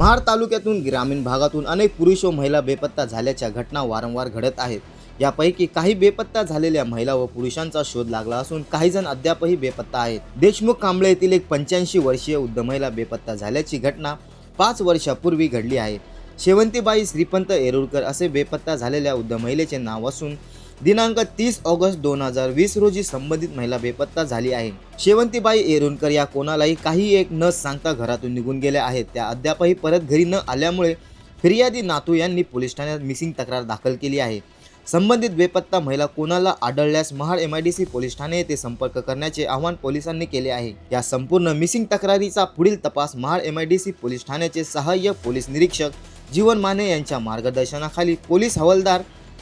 महाड तालुक्यातून ग्रामीण भागातून अनेक पुरुष व महिला बेपत्ता झाल्याच्या घटना वारंवार घडत आहेत. यापैकी काही बेपत्ता झालेल्या महिला व पुरुषांचा शोध लागला असून काही जण अद्यापही बेपत्ता आहेत. देशमुख कांबळे येथील एक पंच्याऐंशी वर्षीय वृद्ध महिला बेपत्ता झाल्याची घटना पाच वर्षापूर्वी घडली आहे. शेवंतीबाई श्रीपंत येरुळकर असे बेपत्ता झालेल्या वृद्ध महिलेचे नाव असून दिनांक तीस ऑगस्ट दोन हजार वीस रोजी संबंधित महिला बेपत्ता झाली आहे. शेवंतीबाई एरुणकर या कोणालाही काही एक न सांगता घरातून निघून गेल्या आहेत. त्या अद्यापही परत घरी न आल्यामुळे फिर्यादी नातू यांनी पोलीस ठाण्यात मिसिंग तक्रार दाखल केली आहे. संबंधित बेपत्ता महिला कोणाला आढळल्यास Mahad M I D C police Thane येथे संपर्क करण्याचे आवाहन पोलिसांनी केले आहे. या संपूर्ण मिसिंग तक्रारीचा पुढील तपास Mahad M I D C police ठाण्याचे सहाय्यक पोलीस निरीक्षक जीवन माने यांच्या मार्गदर्शनाखाली पोलीस हवालदार